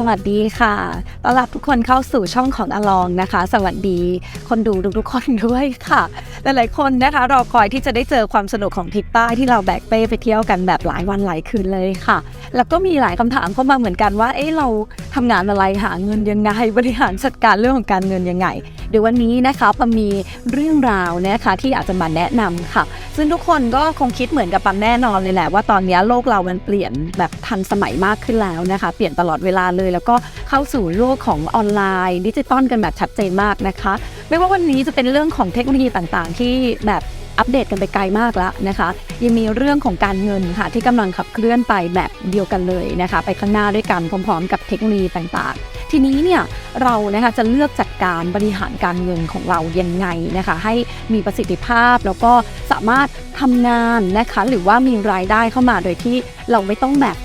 สวัสดีค่ะ ต้อนรับทุกคนเข้าสู่ช่องของอลองนะคะ สวัสดีคนดูทุกๆคนด้วยค่ะ หลายๆคนนะคะรอคอยที่จะได้เจอความสนุกของทริปใต้ที่เราแบกเป้ไปเที่ยวกันแบบหลายวันหลายคืนเลยค่ะ แล้วก็มีหลายคำถามเข้ามาเหมือนกันว่า เอ๊ะเราทำงานอะไรหาเงินยังไงบริหารจัดการเรื่องของการเงินยังไง เดี๋ยววันนี้นะคะปามีเรื่องราวนะคะที่อากจะมาแนะนำค่ะ ซึ่งทุกคนก็คงคิดเหมือนกับปันแน่นอนเลยแหละว่าตอนนี้โลกเรามันเปลี่ยนแบบทันสมัยมากขึ้นแล้วนะคะ เปลี่ยนตลอดเวลาเลยแล้วก็เข้าสู่โลกของออนไลน์ดิจิตอลกันแบบชัดเจนมากนะคะ ไม่ว่าวันนี้จะเป็นเรื่องของเทคโนโลยีต่างๆ ที่แบบอัปเดตกันไปไกลมากแล้วนะคะ ยังมีเรื่องของการเงินค่ะ ที่กำลังขับเคลื่อนไปแบบเดียวกันเลยนะคะ ไปข้างหน้าด้วยกันพร้อมๆ กับเทคโนโลยีต่างๆ ทีนี้เนี่ยเรานะคะจะเลือกจัดการบริหารการเงินของเรายังไงนะคะ ให้มีประสิทธิภาพแล้วก็สามารถทำงานนะคะ หรือว่ามีรายได้เข้ามาโดยที่เราไม่ต้องแบบ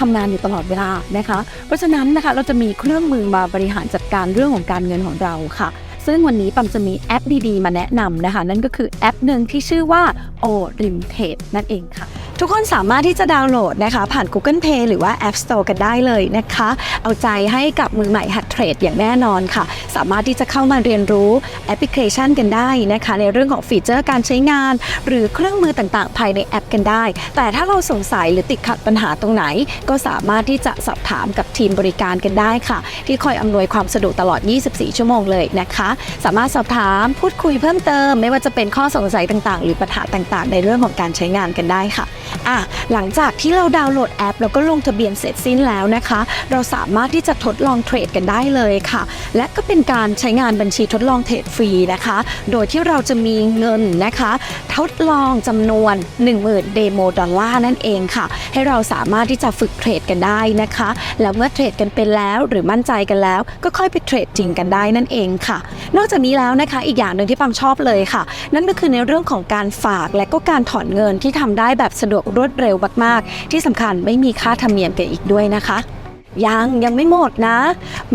ทำงานอยู่ตลอดเวลานะคะ เพราะฉะนั้นนะคะเราจะมีเครื่องมือมาบริหารจัดการเรื่องของการเงินของเราค่ะซึ่งวันนี้ปัมจะมีแอปดีๆ มาแนะนำนะคะ นั่นก็คือแอปหนึ่งที่ชื่อว่า o r i m t a d e นั่นเองค่ะ ทุกคนสามารถที่จะดาวน์โหลดนะคะ ผ่าน Google Play หรือว่า App Store กันได้เลยนะคะ เอาใจให้กับมือใหม่หัดเทรดอย่างแน่นอนค่ะ สามารถที่จะเข้ามาเรียนรู้แอปพลิเคชันกันได้นะคะ ในเรื่องของฟีเจอร์การใช้งาน หรือเครื่องมือต่างๆ ภายในแอปกันได้ แต่ถ้าเราสงสัยหรือติดขัดปัญหาตรงไหน ก็สามารถที่จะสอบถามกับทีมบริการกันได้ค่ะ ที่คอยอำนวยความสะดวกตลอด 24 ชั่วโมงเลยนะคะ สามารถสอบถามพูดคุยเพิ่มเติม ไม่ว่าจะเป็นข้อสงสัยต่างๆ หรือปัญหาต่างๆ ในเรื่องของการใช้งานกันได้ค่ะ อะหลังจากที่เราดาวน์โหลดแอป แล้วก็ลงทะเบียนเสร็จสิ้นแล้วนะคะ เราสามารถที่จะทดลองเทรดกันได้เลยค่ะ และก็เป็นการใช้งานบัญชีทดลองเทรดฟรีนะคะ โดยที่เราจะมีเงินนะคะ ทดลองจำนวน 10,000เดโมดอลลาร์นั่นเองค่ะ ให้เราสามารถที่จะฝึกเทรดกันได้นะคะ แล้วเมื่อเทรดกันเป็นแล้วหรือมั่นใจกันแล้ว ก็ค่อยไปเทรดจริงกันได้นั่นเองค่ะ นอกจากนี้แล้วนะคะอีกอย่างหนึ่งที่ปัมชอบเลยค่ะ นั่นก็คือในเรื่องของการฝากและก็การถอนเงินที่ทำได้แบบสะดวกรวดเร็วมากๆ ที่สำคัญไม่มีค่าธรรมเนียมกันอีกด้วยนะคะ ยังยังไม่หมดนะ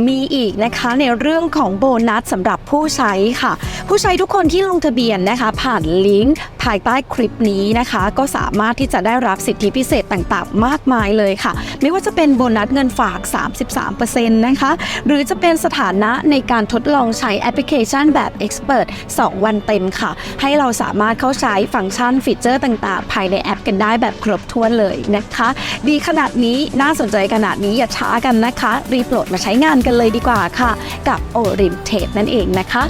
มีอีกนะคะในเรื่องของโบนัสสำหรับผู้ใช้ค่ะ ผู้ใช้ทุกคนที่ลงทะเบียนนะคะ ผ่านลิงก์ภายใต้คลิปนี้นะคะ ก็สามารถที่จะได้รับสิทธิพิเศษต่างๆ มากมายเลยค่ะ ไม่ว่าจะเป็นโบนัสเงินฝาก 33%นะคะ หรือจะเป็นสถานะในการทดลองใช้แอปพลิเคชันแบบ Expert 2 วันเต็มค่ะ ให้เราสามารถเข้าใช้ฟังก์ชันฟีเจอร์ต่างๆ ภายในแอปกันได้แบบครบถ้วนเลยนะคะ ดีขนาดนี้น่าสนใจขนาดนี้อย่าช้ากันนะคะ รีโหลดมาใช้งานกันเลยดีกว่าค่ะ กับ o r i m t a p e นั่นเองนะคะ